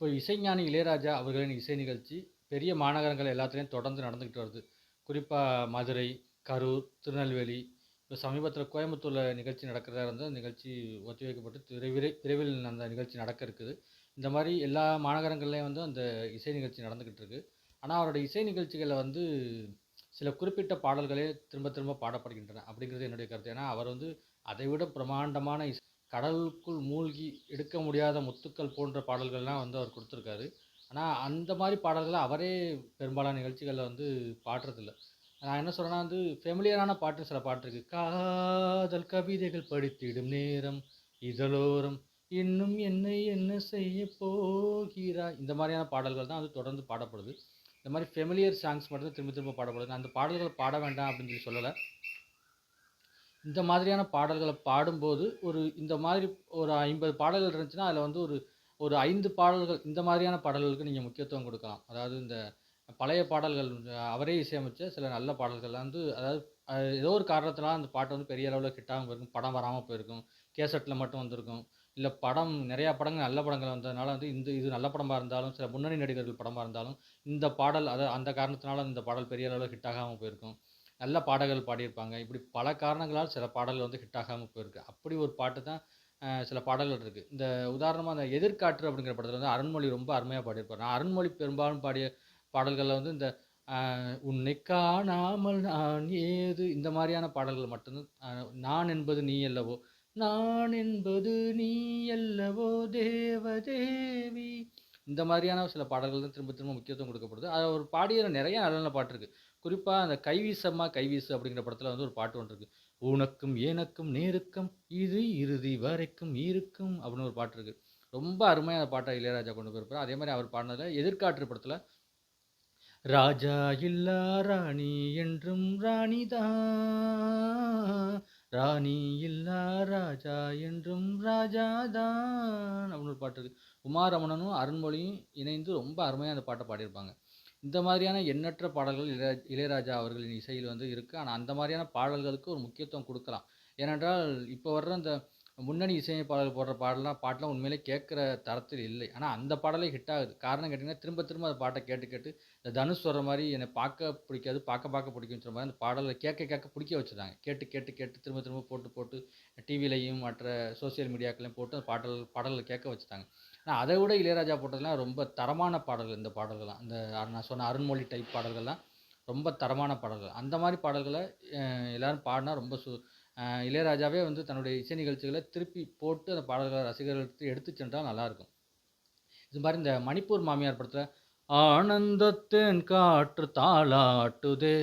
இப்போ இசைஞானி இளையராஜா அவர்களின் இசை நிகழ்ச்சி பெரிய மாநகரங்கள் எல்லாத்துலேயும் தொடர்ந்து நடந்துக்கிட்டு வருது. குறிப்பாக மதுரை கரூர் திருநெல்வேலி இப்போ சமீபத்தில் கோயம்புத்தூரில் நிகழ்ச்சி நடக்கிறதா இருந்தால் நிகழ்ச்சி ஒத்தி வைக்கப்பட்டு விரைவில் விரைவில் அந்த நிகழ்ச்சி நடக்க இருக்குது. இந்த மாதிரி எல்லா மாநகரங்கள்லேயும் வந்து அந்த இசை நிகழ்ச்சி நடந்துக்கிட்டு இருக்கு. ஆனால் அவரோட இசை நிகழ்ச்சிகளில் வந்து சில குறிப்பிட்ட பாடல்களே திரும்ப திரும்ப பாடப்படுகின்றன அப்படிங்கிறது என்னுடைய கருத்து. ஏன்னா அவர் வந்து அதை விட பிரம்மாண்டமான இஸ் கடலுக்குள் மூழ்கி எடுக்க முடியாத முத்துக்கள் போன்ற பாடல்கள்லாம் வந்து அவர் கொடுத்துருக்காரு. ஆனால் அந்த மாதிரி பாடல்களை அவரே பெரும்பாலான நிகழ்ச்சிகளில் வந்து பாடுறதில்ல. நான் என்ன சொல்கிறேன்னா வந்து ஃபெமிலியரான பாட்டு சில பாட்டு இருக்குது காதல் கவிதைகள் படித்திடும் நேரம் இதழோரம். இன்னும் என்னை என்ன செய்ய போகிறா இந்த மாதிரியான பாடல்கள் தான் வந்து தொடர்ந்து பாடப்படுது. இந்த மாதிரி ஃபெமிலியர் சாங்ஸ் மட்டும் தான் திரும்ப திரும்ப பாடப்படுது. அந்த பாடல்களை பாட வேண்டாம் அப்படின்னு சொல்லி சொல்லலை. இந்த மாதிரியான பாடல்களை பாடும்போது ஒரு இந்த மாதிரி ஒரு ஐம்பது பாடல்கள் இருந்துச்சுன்னா அதில் வந்து ஒரு ஒரு ஐந்து பாடல்கள் இந்த மாதிரியான பாடல்களுக்கு நீங்கள் முக்கியத்துவம் கொடுக்கலாம். அதாவது இந்த பழைய பாடல்கள் அவரே இசையமைச்ச சில நல்ல பாடல்கள்லாம் வந்து அதாவது ஏதோ ஒரு காரணத்தினால அந்த பாட்டு வந்து பெரிய அளவில் ஹிட் போயிருக்கும் படம் வராமல் போயிருக்கும் கேசட்டில் மட்டும் வந்திருக்கும் இல்லை படம் நிறையா படங்கள் நல்ல படங்கள் வந்ததுனால வந்து இந்த இது நல்ல படமாக இருந்தாலும் சில முன்னணி நடிகர்கள் படமாக இருந்தாலும் இந்த பாடல் அதை அந்த காரணத்தினால இந்த பாடல் பெரிய அளவில் ஹிட் ஆகாமல் போயிருக்கும். நல்ல பாடல்கள் பாடியிருப்பாங்க. இப்படி பல காரணங்களால் சில பாடல்கள் வந்து ஹிட் ஆகாமல் போயிருக்கு. அப்படி ஒரு பாட்டு தான் சில பாடல்கள் இருக்குது இந்த உதாரணமாக அந்த எதிர்காற்று அப்படிங்கிற படத்தில் வந்து அருண்மொழி ரொம்ப அருமையாக பாடியிருப்பார். நான் அருண்மொழி பெரும்பாலும் பாடிய பாடல்களில் வந்து இந்த உன்னை காணாமல் நான் ஏது இந்த மாதிரியான பாடல்கள் மட்டும்தான். நான் என்பது நீ அல்லவோ நான் என்பது நீ அல்லவோ தேவதேவி இந்த மாதிரியான சில பாடல்கள் தான் திரும்ப திரும்ப முக்கியத்துவம் கொடுக்கப்படுது. அது அவர் பாடியில் நிறைய நல்ல நல்ல பாட்டு இருக்குது குறிப்பாக அந்த கைவீசம்மா கைவீசு அப்படிங்கிற படத்தில் வந்து ஒரு பாட்டு ஒன்று இருக்குது உனக்கும் ஏனக்கும் நேருக்கும் இது இறுதி வரைக்கும் இருக்கும் அப்படின்னு ஒரு பாட்டு இருக்குது ரொம்ப அருமையாக அந்த பாட்டை இளையராஜா கொண்டு போயிருப்பார். அதே மாதிரி அவர் பாடினதில் எதிர்காற்று படத்தில் ராஜா இல்லா ராணி என்றும் ராணிதான் ராணி இல்லா ராஜா என்றும் ராஜாதான் அப்படின்னு ஒரு பாட்டு இருக்குது உமாரமணனும் அருண்மொழியும் இணைந்து ரொம்ப அருமையாக அந்த பாட்டை பாடியிருப்பாங்க. இந்த மாதிரியான எண்ணற்ற பாடல்கள் இளைய இளையராஜா அவர்களின் இசையில் வந்து இருக்குது ஆனால் அந்த மாதிரியான பாடல்களுக்கு ஒரு முக்கியத்துவம் கொடுக்கலாம். ஏனென்றால் இப்போ வர்ற அந்த முன்னணி இசையமைப்பாளர்கள் போடுற பாடலாம் பாட்டெலாம் உண்மையிலே கேட்குற தரத்தில் இல்லை. ஆனால் அந்த பாடலே ஹிட் ஆகுது. காரணம் கேட்டிங்கன்னா திரும்ப திரும்ப அந்த பாட்டை கேட்டு கேட்டு இந்த தனுஷ் சொல்கிற மாதிரி என்னை பார்க்க பிடிக்காது பார்க்க பார்க்க பிடிக்கும்னு சொல்கிற மாதிரி அந்த பாடலை கேட்க கேட்க பிடிக்க வச்சுருந்தாங்க கேட்டு கேட்டு கேட்டு திரும்ப திரும்ப போட்டு போட்டு டிவிலையும் மற்ற சோஷியல் மீடியாக்களையும் போட்டு அந்த பாடல் பாடல்களை கேட்க வச்சுட்டாங்க. ஆனால் அதை விட இளையராஜா போட்டதெல்லாம் ரொம்ப தரமான பாடல்கள் இந்த பாடல்கள்லாம். இந்த நான் சொன்ன அருண்மொழி டைப் பாடல்கள்லாம் ரொம்ப தரமான பாடல்கள். அந்த மாதிரி பாடல்களை எல்லோரும் பாடினா ரொம்ப சு இளையராஜாவே வந்து தன்னுடைய இசை நிகழ்ச்சிகளை திருப்பி போட்டு அந்த பாடல்களை ரசிகர்களுக்கு எடுத்து சென்றால் நல்லாயிருக்கும். இது மாதிரி இந்த மணிப்பூர் மாமியார் படத்தில் ஆனந்தத்தேன் காற்று தாளாட்டுதே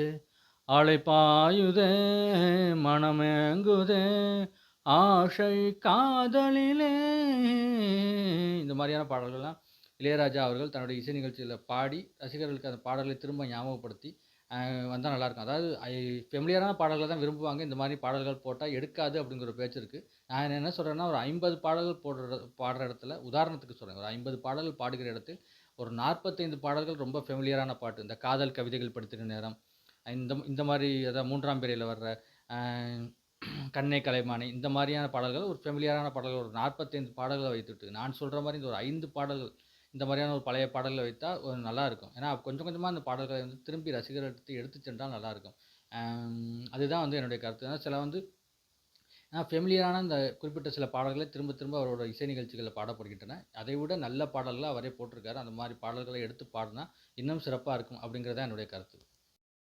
அலை பாயுதே மனமேங்குதே ஆஷை காதலிலே. இந்த மாதிரியான பாடல்கள்லாம் இளையராஜா அவர்கள் தன்னுடைய இசை நிகழ்ச்சியில் பாடி ரசிகர்களுக்கு அந்த பாடல்களை திரும்ப ஞாபகப்படுத்தி வந்தால் நல்லாயிருக்கும் அதாவது ஃபெமிலியரான பாடல்களை தான் விரும்புவாங்க. இந்த மாதிரி பாடல்கள் போட்டால் எடுக்காது அப்படிங்கிற ஒரு பேச்சு இருக்குது நான் என்ன சொல்கிறேன்னா ஒரு ஐம்பது பாடல்கள் போடுற பாடுற இடத்துல உதாரணத்துக்கு சொல்கிறேன் ஒரு ஐம்பது பாடல்கள் பாடுகிற இடத்தில் ஒரு நாற்பத்தைந்து பாடல்கள் ரொம்ப ஃபெமிலியரான பாட்டு. இந்த காதல் கவிதைகள் படித்திருந்த நேரம் இந்த இந்த மாதிரி அதாவது மூன்றாம் பிறையில் வர்ற கண்ணை கண்ணே கலைமானி இந்த மாதிரியான பாடல்கள் ஒரு ஃபெமிலியரான பாடல்கள் ஒரு நாற்பத்தைந்து பாடல்களை வைத்துட்டு நான் சொல்கிற மாதிரி இந்த ஒரு ஐந்து பாடல்கள் இந்த மாதிரியான ஒரு பழைய பாடல்களை வைத்தால் ஒரு நல்லாயிருக்கும் ஏன்னா கொஞ்சம் கொஞ்சமாக அந்த பாடல்களை வந்து திரும்பி ரசிகர்கள் எடுத்து சென்றால் நல்லாயிருக்கும் அதுதான் வந்து என்னுடைய கருத்து. ஏன்னா சில வந்து ஃபெமிலியரான இந்த குறிப்பிட்ட சில பாடல்களை திரும்ப திரும்ப அவரோட இசை நிகழ்ச்சிகளில் பாடப்படுகின்றன. அதை விட நல்ல பாடல்களை அவரே போட்டிருக்காரு. அந்த மாதிரி பாடல்களை எடுத்து பாடினா இன்னும் சிறப்பாக இருக்கும் அப்படிங்கிறது தான் என்னுடைய கருத்து.